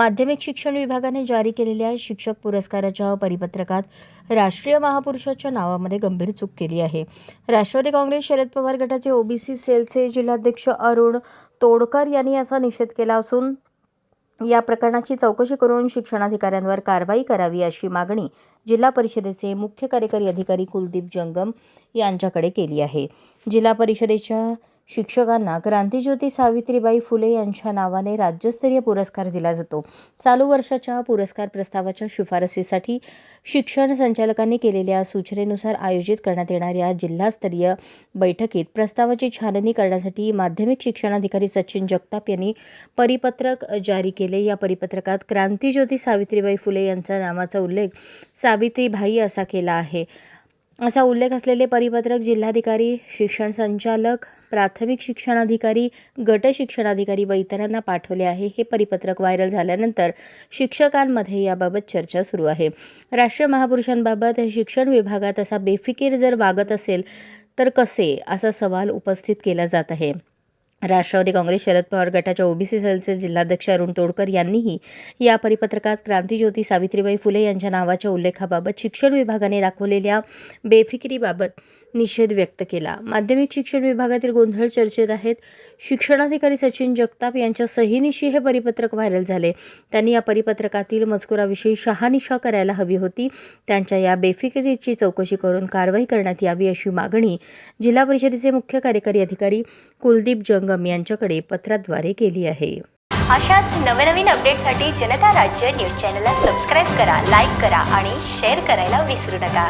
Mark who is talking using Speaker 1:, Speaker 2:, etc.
Speaker 1: माध्यमिक शिक्षण विभागाने जारी केलेल्या शिक्षक पुरस्काराच्या परिपत्रकात राष्ट्रीय महापुरुषाच्या नावामध्ये गंभीर चूक केली आहे. राष्ट्रवादी काँग्रेस शरद पवार गटाचे ओबीसी सेलचे जिल्हाध्यक्ष अरुण तोडकर यांनी याचा निषेध केला असून या प्रकरणाची चौकशी करून शिक्षणाधिकाऱ्यांवर कारवाई करावी अशी मागणी जिल्हा परिषदेचे मुख्य कार्यकारी अधिकारी कुलदीप जंगम यांच्याकडे केली आहे. जिल्हा परिषदेच्या शिक्षकांना क्रांतीज्योती सावित्रीबाई फुले यांच्या नावाने राज्यस्तरीय पुरस्कार दिला जातो. चालू वर्षाच्या पुरस्कार प्रस्तावाच्या शिफारसीसाठी शिक्षण संचालकांनी केलेल्या सूचनेनुसार आयोजित करण्यात येणाऱ्या जिल्हास्तरीय बैठकीत प्रस्तावाची छाननी करण्यासाठी माध्यमिक शिक्षणाधिकारी सचिन जगताप यांनी परिपत्रक जारी केले. या परिपत्रकात क्रांतीज्योती सावित्रीबाई फुले यांचा नावाचा उल्लेख सावित्रीबाई असा केला आहे. असा उल्लेख असलेले परिपत्रक जिल्हाधिकारी शिक्षण संचालक प्राथमिक शिक्षणाधिकारी गट शिक्षणाधिकारी व इतरांना पाठवले आहे. हे परिपत्रक व्हायरल झाल्यानंतर शिक्षकांमध्ये याबाबत चर्चा सुरू आहे. राष्ट्रीय महापुरुषांबाबत शिक्षण विभागात असा बेफिकीर जर वागत असेल तर कसे? असा सवाल उपस्थित केला जात आहे. राष्ट्रवादी काँग्रेस शरद पवार गटाच्या ओबीसी सेलचे जिल्हाध्यक्ष अरुण तोडकर यांनीही या परिपत्रकात क्रांतीज्योती सावित्रीबाई फुले यांच्या नावाच्या उल्लेखाबाबत शिक्षण विभागाने दाखवलेल्या बेफिकिरीबाबत निषेध व्यक्त केला. माध्यमिक शिक्षण विभागातील गोंधळ चर्चेत आहेत. शिक्षणाधिकारी सचिन जगताप यांच्या सहीनिशी हे परिपत्रक व्हायरल झाले. त्यांनी या परिपत्रकातील मजकुराविषयी शहानिशा करायला हवी होती. त्यांच्या या बेफिकिरीची चौकशी करून कारवाई करण्यात यावी अशी मागणी जिल्हा परिषदेचे मुख्य कार्यकारी अधिकारी कुलदीप संगम यांच्याकडे पत्राद्वारे केली आहे.
Speaker 2: अशाच नवनवीन अपडेटसाठी जनता राज्य न्यूज चॅनलला सबस्क्राईब करा लाईक करा आणि शेअर करायला विसरू नका.